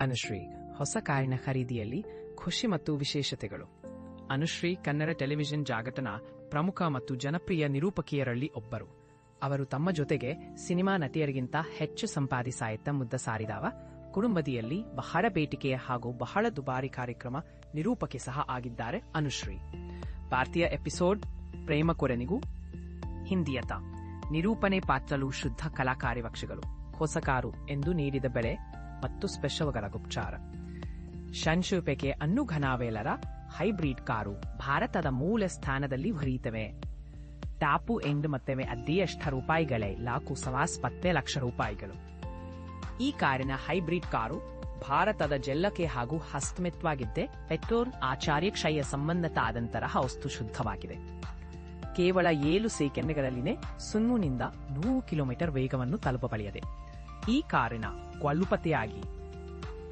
ಅನುಶ್ರೀ ಹೊಸ ಕಾರಿನ ಖರೀದಿಯಲ್ಲಿ ಖುಷಿ ಮತ್ತು ವಿಶೇಷತೆಗಳು. ಅನುಶ್ರೀ ಕನ್ನಡ ಟೆಲಿವಿಷನ್ ಜಾಗಟನ ಪ್ರಮುಖ ಮತ್ತು ಜನಪ್ರಿಯ ನಿರೂಪಕಿಯರಲ್ಲಿ ಒಬ್ಬರು. ಅವರು ತಮ್ಮ ಜೊತೆಗೆ ಸಿನಿಮಾ ನಟಿಯರಿಗಿಂತ ಹೆಚ್ಚು ಸಂಪಾದಿಸಾಯಿತ ಮುದ್ದ ಸಾರಿದಾವ. ಕುಟುಂಬದಿಯಲ್ಲಿ ಬಹಳ ಬೇಟಿಕೆಯ ಹಾಗೂ ಬಹಳ ದುಬಾರಿ ಕಾರ್ಯಕ್ರಮ ನಿರೂಪಕಿ ಸಹ ಆಗಿದ್ದಾರೆ ಅನುಶ್ರೀ. ಭಾರತೀಯ ಎಪಿಸೋಡ್ ಪ್ರೇಮ ಕೊರೆನಿಗೂ ಹಿಂದಿಯತ ನಿರೂಪಣೆ ಪಾತ್ರಲು ಶುದ್ಧ ಕಲಾಕಾರ್ಯವಕ್ಷಗಳು ಹೊಸ ಕಾರು ಎಂದು ನೀಡಿದ ಬೆಲೆ ಮತ್ತು ಸ್ಪೆಷಲ್ಗಳ ಗುಪ್ಚಾರ. ಶಂಶುಪೆಕೆ ಅನ್ನು ಘನಾವೇಲರ ಹೈಬ್ರಿಡ್ ಕಾರು ಭಾರತದ ಮೂಲ ಸ್ಥಾನದಲ್ಲಿ ಹೊರೀತವೆ ಟಾಪು ಎಂಡ್ ಮತ್ತವೆ ಅದೇಷ್ಟ ರೂಪಾಯಿಗಳೇ, ಲಾಕು ಸವಾಸ್ ಪತ್ತೆ ಲಕ್ಷ ರೂಪಾಯಿಗಳು. ಈ ಕಾರಿನ ಹೈಬ್ರಿಡ್ ಕಾರು ಭಾರತದ ಜಲ್ಲಕೆ ಹಾಗೂ ಹಸ್ತಮಿತ್ವಾಗಿದ್ದೆ ಪೆಟ್ರೋಲ್ ಆಚಾರ್ಯಕ್ಷಯ ಸಂಬಂಧತ ಆದಂತರ ವಸ್ತು ಶುದ್ಧವಾಗಿದೆ. ಕೇವಲ ಏಳು ಸೆಕೆಂಡ್ಗಳಲ್ಲಿನೇ ಸುನ್ನುನಿಂದ ನೂರು ಕಿಲೋಮೀಟರ್ ವೇಗವನ್ನು ತಲುಪಬಳಿಯದೆ. ಈ ಕಾರಿನ ಕ್ವಲುಪತೆಯಾಗಿ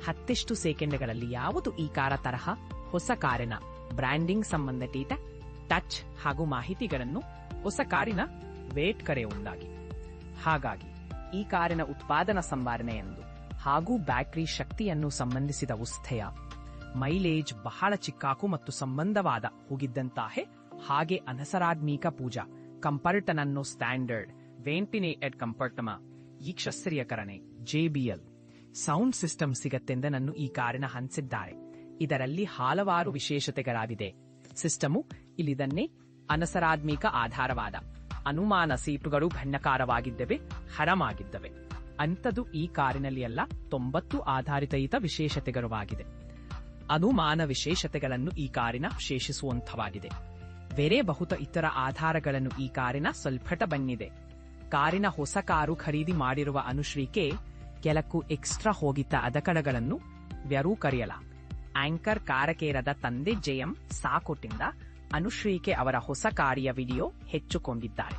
ಹತ್ತಿಷ್ಟು ಸೆಕೆಂಡ್ಗಳಲ್ಲಿ ಯಾವುದು ಈ ಕಾರ ತರಹ? ಹೊಸ ಕಾರಿನ ಬ್ರ್ಯಾಂಡಿಂಗ್ ಸಂಬಂಧ ಟೀಟ ಟಚ್ ಹಾಗೂ ಮಾಹಿತಿಗಳನ್ನು ಹೊಸ ಕಾರಿನ ವೇಟ್ ಕರೆ ಒಂದಾಗಿ ಹಾಗಾಗಿ, ಈ ಕಾರಿನ ಉತ್ಪಾದನಾ ಎಂದು ಹಾಗೂ ಬ್ಯಾಟರಿ ಶಕ್ತಿಯನ್ನು ಸಂಬಂಧಿಸಿದ ಉಸ್ಥೆಯ ಮೈಲೇಜ್ ಬಹಳ ಚಿಕ್ಕಾಕು ಮತ್ತು ಸಂಬಂಧವಾದ ಹೋಗಿದ್ದಂತಾಹೆ ಹಾಗೆ ಅನಸರಾತ್ಮೀಕ ಪೂಜಾ ಕಂಪರ್ಟನನ್ನು ಸ್ಟ್ಯಾಂಡರ್ಡ್ ವೆಂಟಿನೇಟೆಡ್ ಕಂಪರ್ಟಮ ಈ ಕ್ಷಸ್ತ್ರೀಯಕರಣೆ ಜೆಬಿಎಲ್ ಸೌಂಡ್ ಸಿಸ್ಟಮ್ ಸಿಗತ್ತೆಂದ ನನ್ನ ಈ ಕಾರಿನ ಹಂಚಿದ್ದಾರೆ ಇದರಲ್ಲಿ ಹಲವಾರು ವಿಶೇಷತೆಗಳಾಗಿದೆ. ಸಿಸ್ಟಮು ಇಲ್ಲಿದನ್ನೇ ಅನಸರಾತ್ಮಿಕ ಆಧಾರವಾದ. ಅನುಮಾನ ಸೀಟುಗಳು ಭಣ್ಣಕಾರವಾಗಿದ್ದವೆ ಹರಮಾಗಿದ್ದವೆ. ಅಂಥದ್ದು ಈ ಕಾರಿನಲ್ಲಿ ಎಲ್ಲ ತೊಂಬತ್ತು ಆಧಾರಿತ ವಿಶೇಷತೆಗಳಾಗಿದೆ ಅನುಮಾನ ವಿಶೇಷತೆಗಳನ್ನು ಈ ಕಾರಿನ ವಿಶೇಷಿಸುವಂಥವಾಗಿದೆ ಬೇರೆ ಬಹುತ ಇತರ ಆಧಾರಗಳನ್ನು ಈ ಕಾರಿನ ಸ್ವಲ್ಪಟ ಬಂದಿದೆ ಕಾರಿನ ಹೊಸ ಕಾರು ಖರೀದಿ ಮಾಡಿರುವ ಅನುಶ್ರೀಕೆ ಕೆಲವು ಎಕ್ಸ್ಟ್ರಾ ಹೋಗಿದ್ದ ಅದಕಡಗಳನ್ನು ವ್ಯರೂ ಕರೆಯಲ ಆಂಕರ್ ಕಾರಕೇರದ ತಂದೆ ಜಯಂ ಸಾಕೊಟ್ಟಿಂದ ಅನುಶ್ರೀಕೆ ಅವರ ಹೊಸ ಕಾರಿಯ ವಿಡಿಯೋ ಹೆಚ್ಚುಕೊಂಡಿದ್ದಾರೆ.